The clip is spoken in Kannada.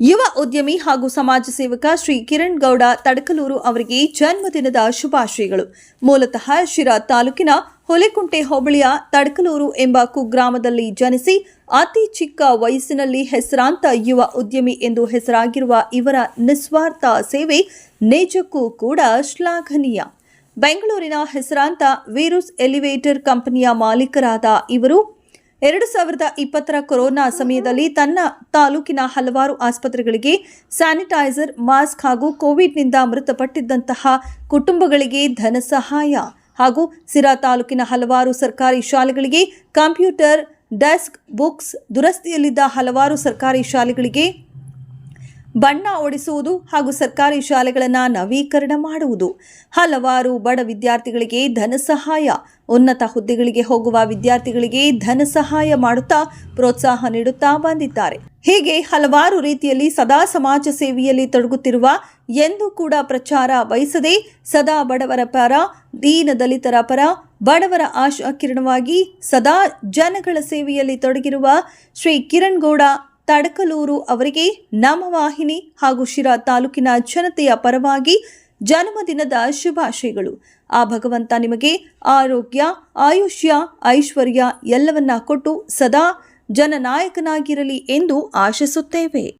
ಯುವ ಉದ್ಯಮಿ ಹಾಗೂ ಸಮಾಜ ಸೇವಕ ಶ್ರೀ ಕಿರಣ್ ಗೌಡ ತಡಕಲೂರು ಅವರಿಗೆ ಜನ್ಮದಿನದ ಶುಭಾಶಯಗಳು. ಮೂಲತಃ ಶಿರಾ ತಾಲೂಕಿನ ಹೊಲೆಕುಂಟೆ ಹೋಬಳಿಯ ತಡಕಲೂರು ಎಂಬ ಕುಗ್ರಾಮದಲ್ಲಿ ಜನಿಸಿ ಅತಿ ಚಿಕ್ಕ ವಯಸ್ಸಿನಲ್ಲಿ ಹೆಸರಾಂತ ಯುವ ಉದ್ಯಮಿ ಎಂದು ಹೆಸರಾಗಿರುವ ಇವರ ನಿಸ್ವಾರ್ಥ ಸೇವೆ ನಿಜಕ್ಕೂ ಕೂಡ ಶ್ಲಾಘನೀಯ. ಬೆಂಗಳೂರಿನ ಹೆಸರಾಂತ ವೀರುಸ್ ಎಲಿವೇಟರ್ ಕಂಪನಿಯ ಮಾಲೀಕರಾದ ಇವರು ಎರಡು ಸಾವಿರದ ಇಪ್ಪತ್ತರ ಕೊರೋನಾ ಸಮಯದಲ್ಲಿ ತನ್ನ ತಾಲೂಕಿನ ಹಲವಾರು ಆಸ್ಪತ್ರೆಗಳಿಗೆ ಸ್ಯಾನಿಟೈಸರ್, ಮಾಸ್ಕ್ ಹಾಗೂ ಕೋವಿಡ್ನಿಂದ ಮೃತಪಟ್ಟಿದ್ದಂತಹ ಕುಟುಂಬಗಳಿಗೆ ಧನ ಸಹಾಯ ಹಾಗೂ ಸಿರಾ ತಾಲೂಕಿನ ಹಲವಾರು ಸರ್ಕಾರಿ ಶಾಲೆಗಳಿಗೆ ಕಂಪ್ಯೂಟರ್, ಡೆಸ್ಕ್, ಬುಕ್ಸ್, ದುರಸ್ತಿಯಲ್ಲಿದ್ದ ಹಲವಾರು ಸರ್ಕಾರಿ ಶಾಲೆಗಳಿಗೆ ಬಣ್ಣ ಓಡಿಸುವುದು ಹಾಗೂ ಸರ್ಕಾರಿ ಶಾಲೆಗಳನ್ನು ನವೀಕರಣ ಮಾಡುವುದು. ಹಲವಾರು ಬಡ ವಿದ್ಯಾರ್ಥಿಗಳಿಗೆ ಧನ ಸಹಾಯ, ಉನ್ನತ ಹುದ್ದೆಗಳಿಗೆ ಹೋಗುವ ವಿದ್ಯಾರ್ಥಿಗಳಿಗೆ ಧನ ಸಹಾಯ ಮಾಡುತ್ತಾ ಪ್ರೋತ್ಸಾಹ ನೀಡುತ್ತಾ ಬಂದಿದ್ದಾರೆ. ಹೀಗೆ ಹಲವಾರು ರೀತಿಯಲ್ಲಿ ಸದಾ ಸಮಾಜ ಸೇವೆಯಲ್ಲಿ ತೊಡಗುತ್ತಿರುವ ಎಂದು ಕೂಡ ಪ್ರಚಾರ ಬಯಸದೆ ಸದಾ ಬಡವರ ಪರ, ದೀನ ದಲಿತರ ಪರ, ಬಡವರ ಆಶಾ ಕಿರಣವಾಗಿ ಸದಾ ಜನಗಳ ಸೇವೆಯಲ್ಲಿ ತೊಡಗಿರುವ ಶ್ರೀ ಕಿರಣ್ ಗೌಡ ತಡಕಲೂರು ಅವರಿಗೆ ನಮ್ಮ ವಾಹಿನಿ ಹಾಗೂ ಶಿರಾ ತಾಲೂಕಿನ ಜನತೆಯ ಪರವಾಗಿ ಜನ್ಮದಿನದ ಶುಭಾಶಯಗಳು. ಆ ಭಗವಂತ ನಿಮಗೆ ಆರೋಗ್ಯ, ಆಯುಷ್ಯ, ಐಶ್ವರ್ಯ ಎಲ್ಲವನ್ನ ಕೊಟ್ಟು ಸದಾ ಜನನಾಯಕನಾಗಿರಲಿ ಎಂದು ಆಶಿಸುತ್ತೇವೆ.